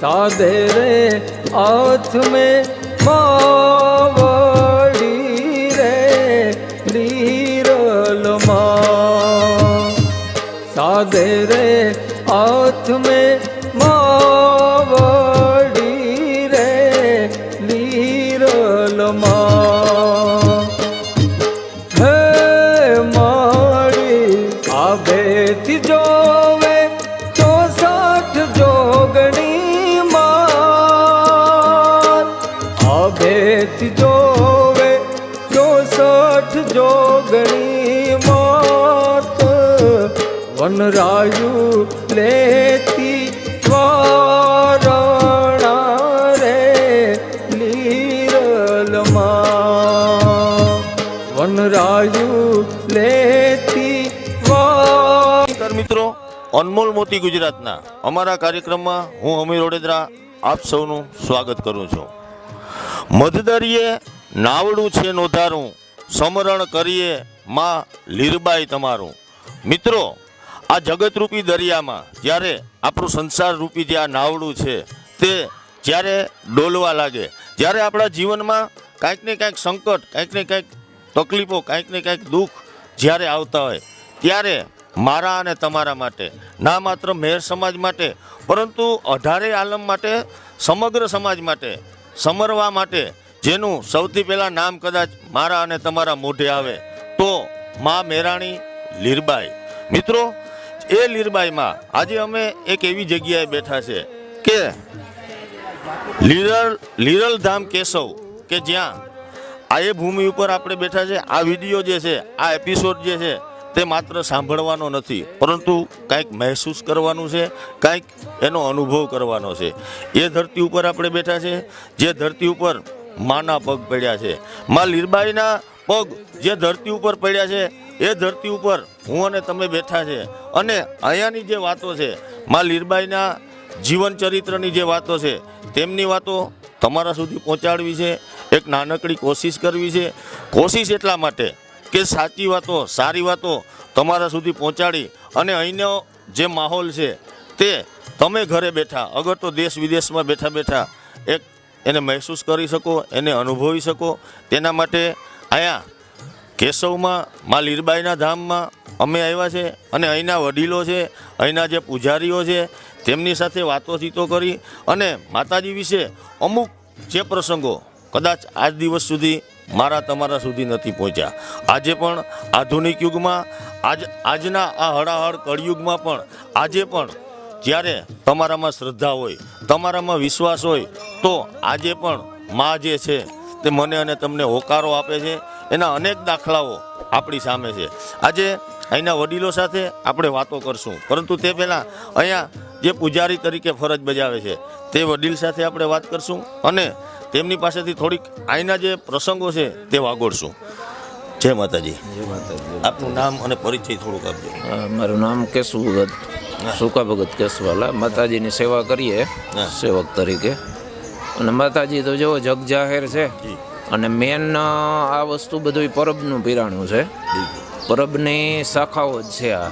સાદે રે હાથ में માવડી રે નીરલમાં સાધે રે હાથ में વનરાયુ લેતી વારણા રે લીરલમાં વનરાયુ લેતી મિત્રો, અનમોલ મોતી ગુજરાતના અમારા કાર્યક્રમમાં હું અમીર ઓડેદરા આપ સૌનું સ્વાગત કરું છું. મધદરીએ નાવડું છે નોધારું, સમરણ કરીએ માં લીરબાઈ તમારું. મિત્રો આ જગતરૂપી દરિયામાં જ્યારે આપણું સંસાર રૂપી જે આ નાવડું છે, તે જ્યારે ડોલવા લાગે, જ્યારે આપણા જીવનમાં કાંઈક ને કાંઈક સંકટ, કાંઈક ને કાંઈક તકલીફો, કાંઈક ને કાંઈક દુઃખ જ્યારે આવતા હોય, ત્યારે મારા અને તમારા માટે, ના માત્ર મેર સમાજ માટે, પરંતુ અઢારે આલમ માટે, સમગ્ર સમાજ માટે, સમરવા માટે, જેનું સૌથી પહેલાં નામ કદાચ મારા અને તમારા મોઢે આવે, તો મા મેરાણી લીરબાઈ. મિત્રો એ લીરબાઈમાં આજે અમે એક એવી જગ્યાએ બેઠા છે કે લીરલ લીરલ ધામ કેશવ કે જ્યાં આ એ ભૂમિ ઉપર આપણે બેઠા છે. આ વીડિયો જે છે, આ એપિસોડ જે છે, તે માત્ર સાંભળવાનો નથી, પરંતુ કંઈક મહેસૂસ કરવાનું છે, કંઈક એનો અનુભવ કરવાનો છે. એ ધરતી ઉપર આપણે બેઠા છે, જે ધરતી ઉપર માના પગ પડ્યા છે. માં લીરબાઈના પગ જે ધરતી ઉપર પડ્યા છે, એ ધરતી ઉપર હું અને તમે બેઠા છે. અને અહીંયાની જે વાતો છે, માં લીરબાઈના જીવન ચરિત્રની જે વાતો છે, તેમની વાતો તમારા સુધી પહોંચાડવી છે, એક નાનકડી કોશિશ કરવી છે. કોશિશ એટલા માટે કે સાચી વાતો, સારી વાતો તમારા સુધી પહોંચાડી અને અહીંનો જે માહોલ છે, તે તમે ઘરે બેઠા, અગર તો દેશ વિદેશમાં બેઠા બેઠા, એક એને મહેસૂસ કરી શકો, એને અનુભવી શકો. તેના માટે અહીંયા કેશવમાં, મા લીરબાઈના ધામમાં અમે આવ્યા છે અને અહીંના વડીલો છે, અહીંના જે પૂજારીઓ છે, તેમની સાથે વાતોચીતો કરી અને માતાજી વિશે અમુક જે પ્રસંગો કદાચ આજ દિવસ સુધી મારા તમારા સુધી નથી પહોંચ્યા. આજે પણ આધુનિક યુગમાં, આજ, આજના આ હળાહળ કળિયુગમાં પણ, આજે પણ જ્યારે તમારામાં શ્રદ્ધા હોય, તમારામાં વિશ્વાસ હોય, તો આજે પણ મા જે છે તે મને અને તમને હોકારો આપે છે. એના અનેક દાખલાઓ આપણી સામે છે. આજે અહીંના વડીલો સાથે આપણે વાતો કરશું. પરંતુ તે પહેલાં અહીંયા જે પૂજારી તરીકે ફરજ બજાવે છે તે વડીલ સાથે આપણે વાત કરશું અને તેમની પાસેથી થોડીક અહીંના જે પ્રસંગો છે તે વાગોડશું જય માતાજી. જય માતાજી. આપનું નામ અને પરિચય થોડુંક આપજો. મારું નામ કેશુ ભગત સુકા ભગત કેશવાલા. માતાજીની સેવા કરીએ સેવક તરીકે. અને માતાજી તો જો જગ જાહેર છે. અને મેન આ વસ્તુ બધું પરબનું પીરાણું છે. પરબની શાખાઓ જ છે આ.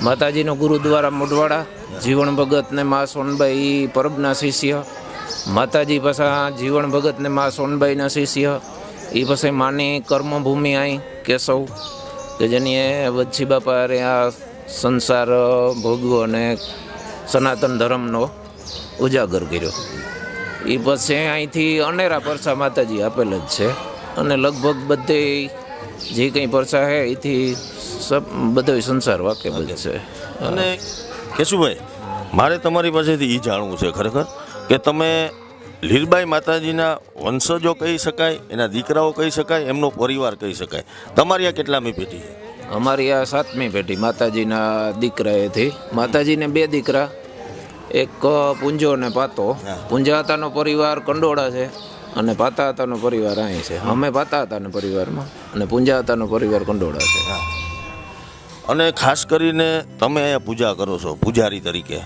માતાજીનો ગુરુદ્વારા મોઢવાડા જીવણ ભગત ને મા સોનબાઈ પરબના શિષ્ય. માતાજી પાછા જીવણ ભગત ને મા સોનબાઈના શિષ્ય. એ પછી માની કર્મભૂમિ આઈ કેશવ કે જેની વચ્છી બાપા હારે આ સંસાર ભોગવો અને સનાતન ધર્મનો ઉજાગર કર્યો. એ પછી અહીંથી અનેરા પરસા માતાજી આપેલ જ છે. અને લગભગ બધે જે કંઈ પરસા છે એથી સબ બધો સંસાર વાકેબલ છે. અને કેશુભાઈ મારે તમારી પાસેથી એ જાણવું છે ખરેખર કે તમે લીરબાઈ માતાજીના વંશજો કહી શકાય એના દીકરાઓ કહી શકાય એમનો પરિવાર કહી શકાય. તમારી આ કેટલામી પેઢી? છે? અમારી આ સાતમી પેઢી માતાજીના દીકરાએથી. માતાજીને બે દીકરા એક પૂંજો અને પાતો. હા. પૂંજા હતાનો પરિવાર કંડોળા છે અને પાતા હતાનો પરિવાર અહીં છે. અમે પાતા હતાના પરિવારમાં અને પૂંજા હતાનો પરિવાર કંડોળા છે. અને ખાસ કરીને તમે અહીંયા પૂજા કરો છો પૂજારી તરીકે.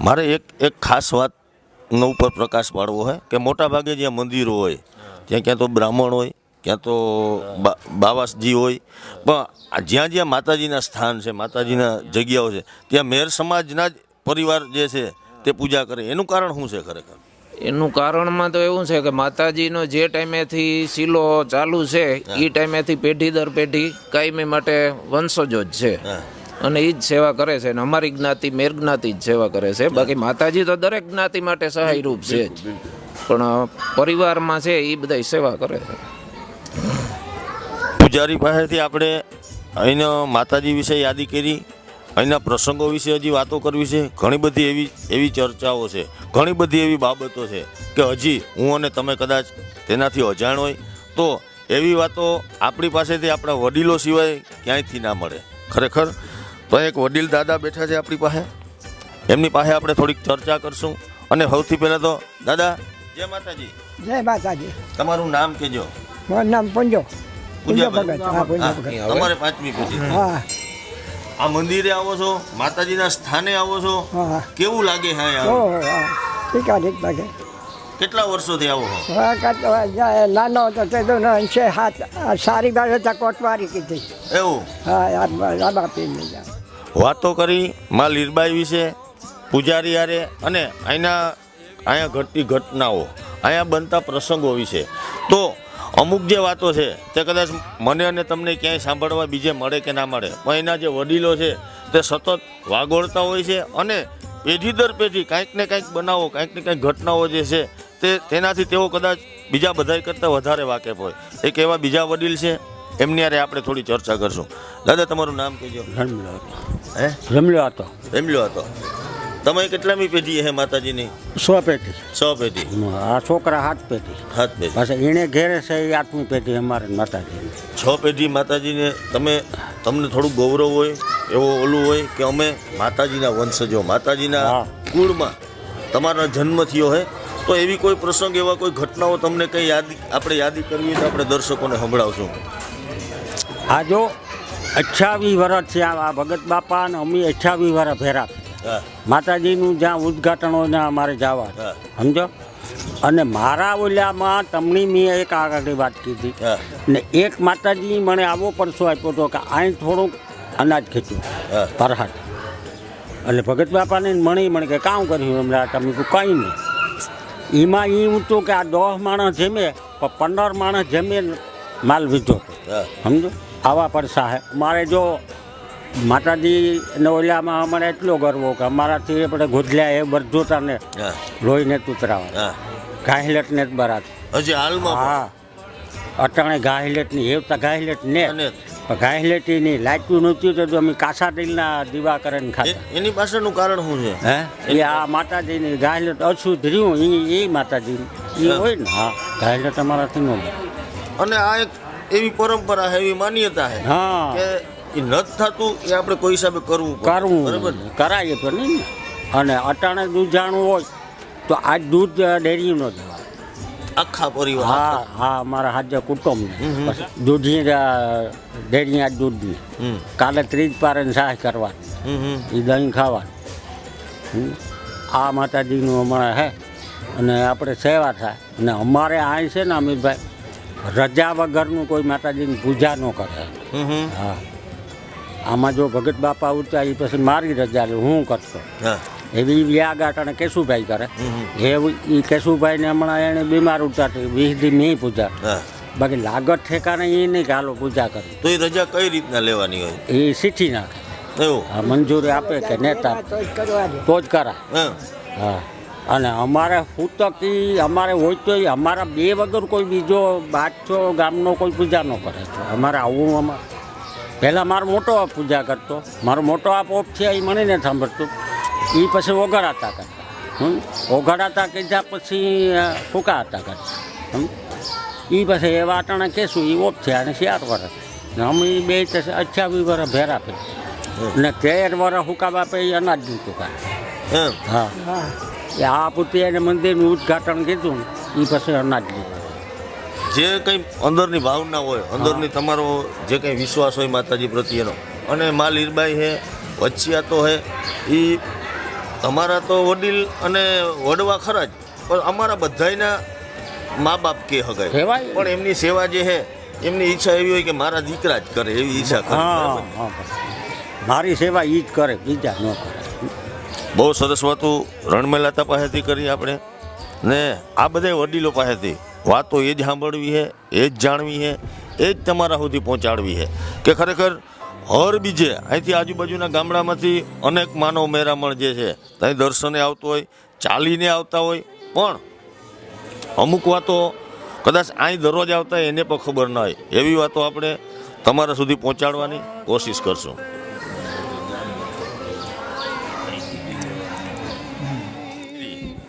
મારે એક એક ખાસ વાતનો ઉપર પ્રકાશ પાડવો હોય કે મોટા ભાગે જ્યાં મંદિરો હોય ત્યાં ક્યાં તો બ્રાહ્મણ હોય ક્યાં તો બાવાસજી હોય પણ જ્યાં જ્યાં માતાજીના સ્થાન છે માતાજીના જગ્યાઓ છે ત્યાં મેર સમાજના જ પરિવાર જે છે તે પૂજા કરે. એનું કારણ શું છે ખરેખર? એનું કારણમાં તો એવું છે કે માતાજીનો જે ટાઈમેથી શીલો ચાલુ છે એ ટાઈમેથી પેઢી દર પેઢી કાયમી માટે વંશજો જ છે. અને એ જ સેવા કરે છે અને અમારી જ્ઞાતિ મેર જ્ઞાતિ જ સેવા કરે છે. બાકી માતાજી તો દરેક જ્ઞાતિ માટે સહાયરૂપ છે જ. પણ પરિવારમાં છે એ બધા સેવા કરે છે. પૂજારી પાસેથી આપણે અહીંનો માતાજી વિશે યાદી કરી. અહીંના પ્રસંગો વિશે હજી વાતો કરવી છે? ઘણી બધી એવી એવી ચર્ચાઓ છે. ઘણી બધી એવી બાબતો છે કે હજી હું અને તમે કદાચ તેનાથી અજાણ હોય તો એવી વાતો આપણી પાસેથી આપણા વડીલો સિવાય ક્યાંયથી ના મળે. ખરેખર? તો એક વડીલ દાદા બેઠા છે આપણી પાસે. એમની પાસે આપણે થોડીક ચર્ચા કરશું. અને સૌથી પહેલાં તો દાદા જય માતાજી. જય માતાજી. તમારું નામ કેજો મારું નામ પંજો. પૂજા ભગત. પુંજો તમારે પાંચમી હા. આ મંદિરે આવો છો? માતાજીના સ્થાને આવો છો? કેવું લાગે? હા ઠીક લાગે. કેટલા વર્ષોથી આવો નાનો હતો તે તો છે હાથ સારી હતા કોટવારી કીધી. એવું? હા વાતો કરી માં લીરબાઈ વિશે પૂજારી હારે અને અહીંના અહીંયા ઘટતી ઘટનાઓ અહીંયા બનતા પ્રસંગો વિશે. તો અમુક જે વાતો છે તે કદાચ મને અને તમને ક્યાંય સાંભળવા બીજે મળે કે ના મળે પણ એના જે વડીલો છે તે સતત વાગોળતા હોય છે અને પેઢી દર પેઢી કાંઈક ને કાંઈક બનાવો કાંઈક ને કાંઈક ઘટનાઓ જે છે તે તેનાથી તેઓ કદાચ બીજા બધા કરતાં વધારે વાકેફ હોય. એક એવા બીજા વડીલ છે એમની હારે આપણે થોડી ચર્ચા કરશું. દાદા તમારું નામ કહેજો. રમલો હતો. હે? રમલો હતો. રમ્યો હતો. તમે કેટલામી પેઢી હે માતાજીની? સો પેટી સો પેઢી. આ છોકરા હાથ પેટી હાથ પેઢી. પાછા એને ઘેરે છે એ આઠમી પેટી અમારે માતાજી. છ પેઢી માતાજીને તમે તમને થોડું ગૌરવ હોય એવો ઓલું હોય કે અમે માતાજીના વંશજો માતાજીના. કુળમાં તમારા જન્મ થયો હે તો એવી કોઈ પ્રસંગ એવા કોઈ ઘટનાઓ તમને કંઈ યાદ આપણે યાદી કરવી તો આપણે દર્શકોને સંભળાવશું. આ જો અઠ્યાવીસ વર્ષ છે આ ભગત બાપા અને અમે અઠ્યાવીસ વર્ષ ભેરા હા માતાજીનું જ્યાં ઉદ્ઘાટન હોય ત્યાં અમારે જવા. સમજો? અને મારા ઓલામાં તમને મેં એક આગળ વાત કીધી. ને એક માતાજી મને આવો પરસો આપ્યો હતો કે અહીં થોડુંક અનાજ ખેંચ્યું. પરહાટ એટલે ભગત બાપાને મણી મને કે કામ કર્યું એમને તમે કીધું કંઈ નહીં. એમાં એ હતું કે આ દસ માણસ જમે પણ પંદર માણસ જમે માલ વીધો. સમજો? આવા પરસા હે. મારે જો માતાજી ને ઓલામાં અમારે એટલો ગર્વ કે અમારાથી આપણે ગોધલ્યા એ બરજોતા ને લોહીને તૂતરાવા. હા. ને જ બરાત હજી હાલમાં હા. અટાણે ગાહેલેટની હેવતા ગાહેલેટ ને. અને ની ગાહેલેટીની નહોતું તો અમે કાસા તેલના દીવા કરીને ને ખાતા એની પાછળનું કારણ શું છે? હે? એ આ માતાજીની ગાહેલેટ અશુદ્ધ રહ્યું એ એ માતાજી. એ હોય ને? હા. ગાહેલેટ અમારાથી ન અને આ એક એવી પરંપરા છે એવી માન્યતા છે હા. કે એ નથી થતું એ આપણે કોઈ હિસાબે કરવું. કરવું બરાબર કરાય તો નહીં ને. અને અટાણે દૂધ જાણવું હોય તો આજ દૂધ ડેરી નો જવા આખા પરિવાર હા હા અમારા હાજર કુટુંબ. દૂધની ડેરી આ દૂધની. કાલે ત્રીજ પારે સહાય કરવાની. એ દહીં ખાવાનું. આ માતાજીનું અમારે હે અને આપણે સેવા થાય. અને અમારે અહીં છે ને અમિતભાઈ રજા વગરનું કોઈ માતાજીની પૂજા ન કરે. હા. આમાં જો ભગત બાપા ઉઠતા એ પછી મારી રજા લે હું કરશો? એવી વ્યાગ અને કેશુભાઈ કરે. એ કેશુભાઈને હમણાં એને બીમાર ઉઠાતી વીસ દી નહીં પૂજા. બાકી લાગત ઠેકાણે એ નહીં ચાલો પૂજા કરે. તો એ રજા કઈ રીતના લેવાની હોય? એ સીઠી નાખે એવું? મંજૂરી આપે કે નેતા તો જ કરાય હા. અને અમારે ફૂટકી અમારે હોય તો અમારા બે વગર કોઈ બીજો બાદશો ગામનો કોઈ પૂજા ન કરે. અમારે આવું અમારે પહેલાં મારો મોટો આપ પૂજા કરતો. મારો મોટો આપ ઓપ છે એ મને ને સાંભળતું. એ પછી ઓગાડાતા કરતા. હમ? ઓગાડાતા કીધા પછી હતા કરતા. હમ? એ પછી એવા અટાણે કહેશું એ ઓપ છે અને ચાર વર્ષ ને અમે એ બે અઠ્યાવીસ વર્ષ ભેરા પે ને તેર વર્ષ હુકા બાપે એ અનાજ દીધું કાંઈ હા હા. એ આ પુત્રી એને મંદિરનું ઉદ્ઘાટન કીધું એ પછી અનાજ લીધું. જે કંઈ અંદરની ભાવના હોય અંદરની તમારો જે કંઈ વિશ્વાસ હોય માતાજી પ્રત્યેનો અને મા લીરબાઈ હે વચ્ચિયાતો હે એ તમારા તો વડીલ અને વડવા ખરા જ પણ અમારા બધાયના મા બાપ કે હગાય. પણ એમની સેવા જે છે એમની ઈચ્છા એવી હોય કે મારા દીકરા જ કરે એવી ઈચ્છા કરે. હા હા મારી સેવા એ જ કરે બીજા ન કરે. બહુ સરસ વાતું રણમેલા પાસેથી કરી આપણે. ને આ બધા વડીલો પાસેથી. વાતો એ જ સાંભળવી છે એ જ જાણવી છે એ જ તમારા સુધી પહોંચાડવી છે કે ખરેખર હર બીજે અહીંથી આજુબાજુના ગામડામાંથી અનેક માનવ મેરામણ જે છે, ત્યાં દર્શને આવતો હોય, ચાલીને આવતા હોય, પણ અમુક વાતો કદાચ અહીં દરરોજ આવતા એને પણ ખબર ન હોય. એવી વાતો આપણે તમારા સુધી પહોંચાડવાની કોશિશ કરશું.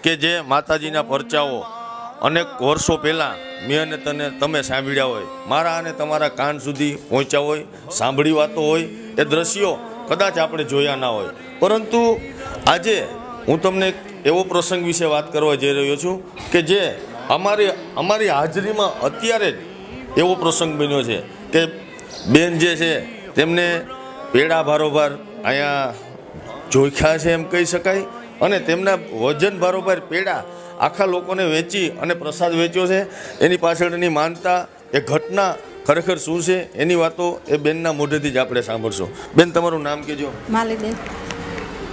કે જે માતાજીના પરચાઓ અનેક વર્ષો પહેલાં મેં અને તને તમે સાંભળ્યા હોય, મારા અને તમારા કાન સુધી પહોંચ્યા હોય, સાંભળી વાતો હોય, એ દ્રશ્યો કદાચ આપણે જોયા ના હોય. પરંતુ આજે હું તમને એવો પ્રસંગ વિશે વાત કરવા જઈ રહ્યો છું કે જે અમારી અમારી હાજરીમાં અત્યારે જ એવો પ્રસંગ બન્યો છે કે બેન જે છે તેમને પેડા ભારોભાર અહીંયા જોખ્યા છે એમ કહી શકાય અને તેમના વજન ભારોભાર પેડા આખા લોકોને વેચી અને પ્રસાદ વેચ્યો છે. એની પાછળની માનતા એ ઘટના ખરેખર શું છે એની વાતો એ બેનના મોઢેથી જ આપણે સાંભળશું. બેન તમારું નામ કહેજો. માલીબેન.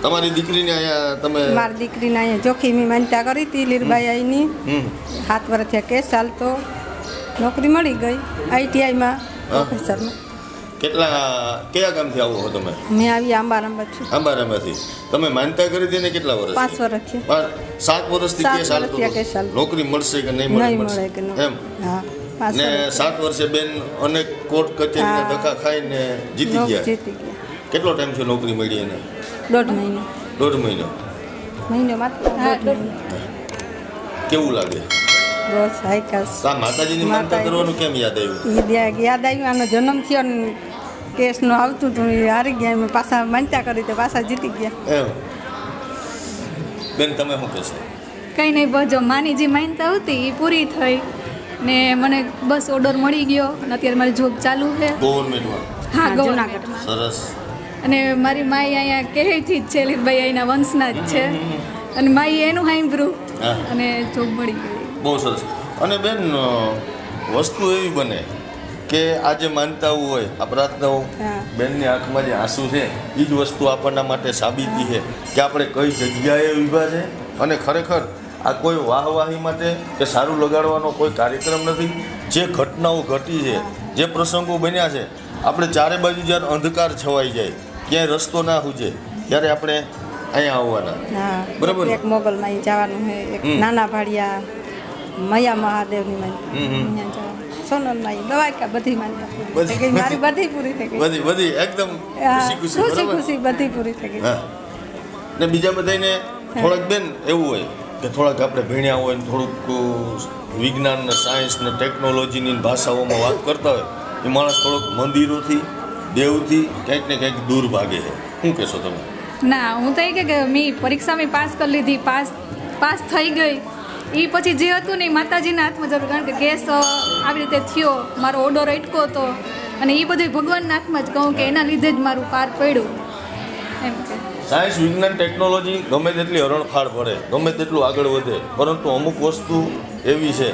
તમારી દીકરીને અહીંયા તમે મારી દીકરીને અહીંયા જોખીમી માનતા કરી હતી લીરબાઈ આઈની. સાત હાથ વર્ષ થયા કેસ ચાલતો. નોકરી મળી ગઈ આઈટીઆઈમાં પ્રોફેસરમાં કેટલા કયા ગામથી આવો છો તમે? મેં આવી આંબારામાં છું તમે માનતા કરી હતી ને કેટલા વર્ષ પાંચ વર્ષથી. સાત વર્ષથી હતો. ચાલતો. નોકરી મળશે કે નહીં મળે? કે એમ? હા ને સાત વર્ષે બેન અનેક કોર્ટ કચેરીના ધક્કા ખાઈને જીતી ગયા. જીતી ગયા. કેટલો ટાઈમ છે નોકરી મળી એને? દોઢ મહિનો. દોઢ મહિનો. મહિનો માત્ર. દોઢ મહિનો. કેવું લાગે? બસ હાઈકાસ માતાજીની માનતા કરવાનું કેમ યાદ આવ્યું? યાદ આવ્યું આનો જન્મ થયો ને કેસનું આવતું હતું એ હારી ગયા અમે પાછા માનતા કરી તો પાછા જીતી ગયા. બેન તમે શું કહેશો? કંઈ નહીં બસ જો માની જે માનતા હતી એ પૂરી થઈ ને મને બસ ઓર્ડર મળી ગયો અને અત્યારે મારી જોબ ચાલુ છે. ગવર્મેન્ટમાં? હા ગવર્મેન્ટમાં. સરસ. અને મારી માઈ અહીંયા કહેથી જ છે લીલભાઈ અહીંના વંશના જ છે. અને માઈ એનું હા. અને જોબ મળી ગઈ બહુ સરસ. અને બેન વસ્તુ એવી બને કે આ જે માનતાઓ હોય આ પ્રાર્થનાઓ બેનની આંખમાં જે આંસુ છે એ જ વસ્તુ આપણના માટે સાબિતી છે કે આપણે કઈ જગ્યાએ ઊભા છે અને ખરેખર આ કોઈ વાહવાહી માટે કે સારું લગાડવાનો કોઈ કાર્યક્રમ નથી. જે ઘટનાઓ ઘટી છે જે પ્રસંગો બન્યા છે આપણે ચારે બાજુ જ્યારે અંધકાર છવાઈ જાય ક્યાંય રસ્તો ના હુજે ત્યારે આપણે અહીંયા આવવાના. બરાબર એક મોગલમાં જવાનું છે એક નાના ભાડિયા મયા મહાદેવની હમ, હમ. સોનલમાં બધી માનતા પૂરી બધી- મારી બધી પૂરી થઈ ગઈ. બધી બધી એકદમ ખુશી ખુશી બધી પૂરી થઈ ગઈ. ને બીજા બધાને થોડાક બેન એવું હોય કે થોડાક આપણે ભણ્યા હોય ને થોડુંક વિજ્ઞાન ને સાયન્સ ને ટેકનોલોજીની ભાષાઓમાં વાત કરતા હોય એ માણસ થોડોક મંદિરોથી દેવથી કંઈક ને કંઈક દૂર ભાગે છે. શું કહેશો તમે? ના હું તો એ કે કે મેં પરીક્ષામાં પાસ કરી લીધી પાસ પાસ થઈ ગઈ. એ પછી જે હતું ને એ માતાજીના હાથમાં જરૂર કારણ કે કેસ આવી રીતે થયો મારો ઓર્ડર અટકો હતો. અને એ બધું ભગવાનના હાથમાં જ કહું કે એના લીધે જ મારું પાર પડ્યું. એમ કે. સાયન્સ વિજ્ઞાન ટેકનોલોજી ગમે તેટલી હરણફાળ ભરે ગમે તેટલું આગળ વધે પરંતુ અમુક વસ્તુ એવી છે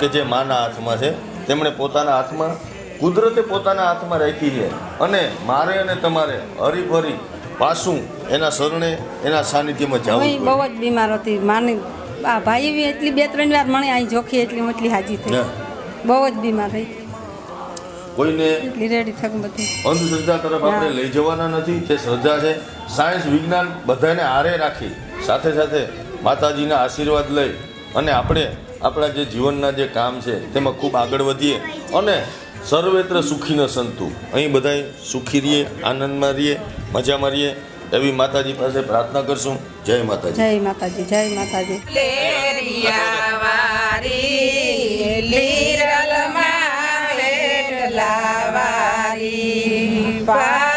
કે જે માના હાથમાં છે તેમણે પોતાના હાથમાં કુદરતે પોતાના હાથમાં રાખી છે. અને મારે અને તમારે હરીફરી પાછું એના શરણે એના સાનિધ્યમાં જવું બહુ જ બીમાર હતી માની આ ભાઈ એટલી બે ત્રણ વાર મને અહીં જોખી એટલી એટલી હાજી થઈ. બહુ જ બીમાર થઈ. કોઈને એટલી રેડી થક બધું. અંધશ્રદ્ધા તરફ આપણે લઈ જવાના નથી જે શ્રદ્ધા છે સાયન્સ વિજ્ઞાન બધાને આરે રાખી સાથે સાથે માતાજીના આશીર્વાદ લઈ અને આપણે આપણા જે જીવનના જે કામ છે તેમાં ખૂબ આગળ વધીએ અને સર્વેત્ર સુખી ન સંતુ. અહીં બધાય સુખી રહીએ આનંદમાં રહીએ મજામાં રહીએ. એવી માતાજી પાસે પ્રાર્થના કરશું. જય માતાજી. જય માતાજી જય માતાજી. ભગતને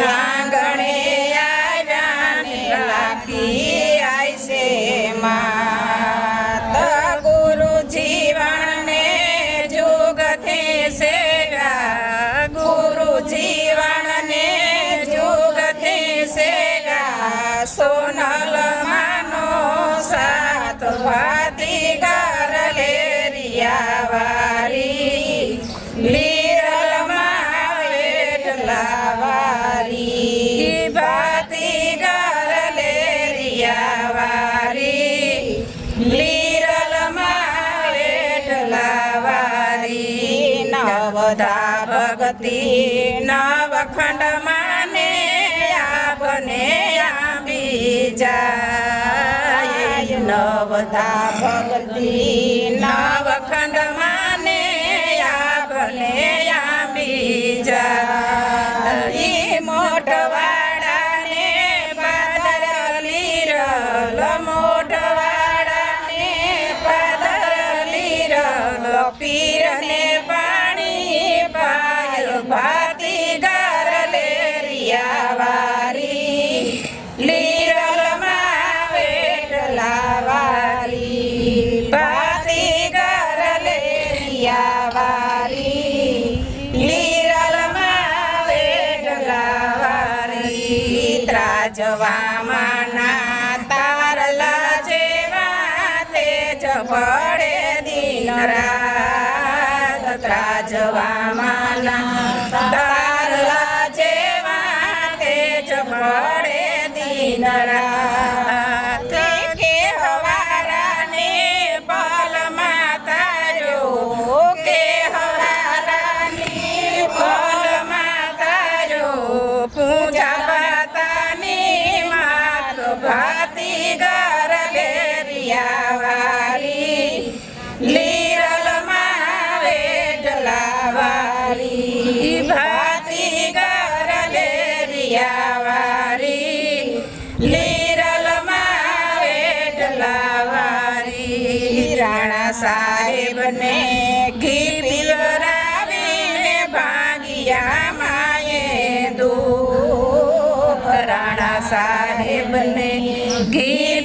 આંગણે આજાને લાખી આઈશે માત ગુરુ જીવનને જોગતે સેવા ગુરુ જીવનને જોગતે સેવા સોનલ સાત વાતી કરલે રિયાવા શ્રદ્ધા ભક્તિ નવખંડ માને આપને આંબી જાય નવધા ભક્તિ નવખંડ માને આપને આંબી મોટવા ચપડે દિન રાત ત્રાજવામાં તાર લાજે વાતે ચપડે દિન રાત વારી લીરલ માવે ટલા રાણા સાહેબને ઘી પીવરાવીને ભાંગિયા માયે દૂધ. રાણા સાહેબને ઘી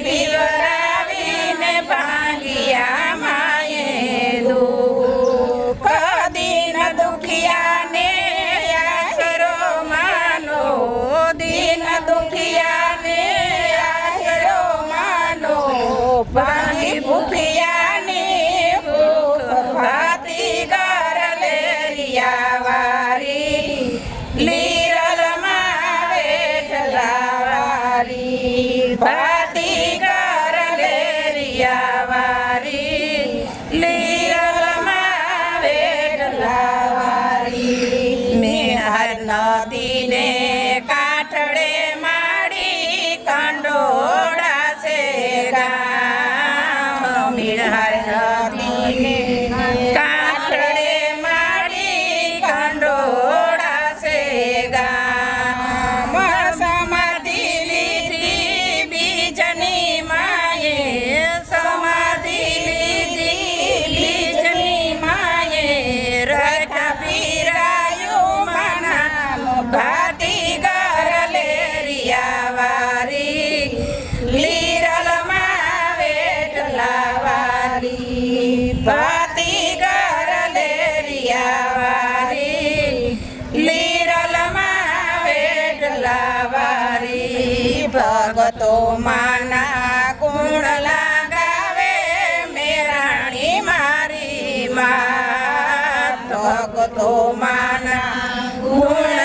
มาตอกโตมานะกุล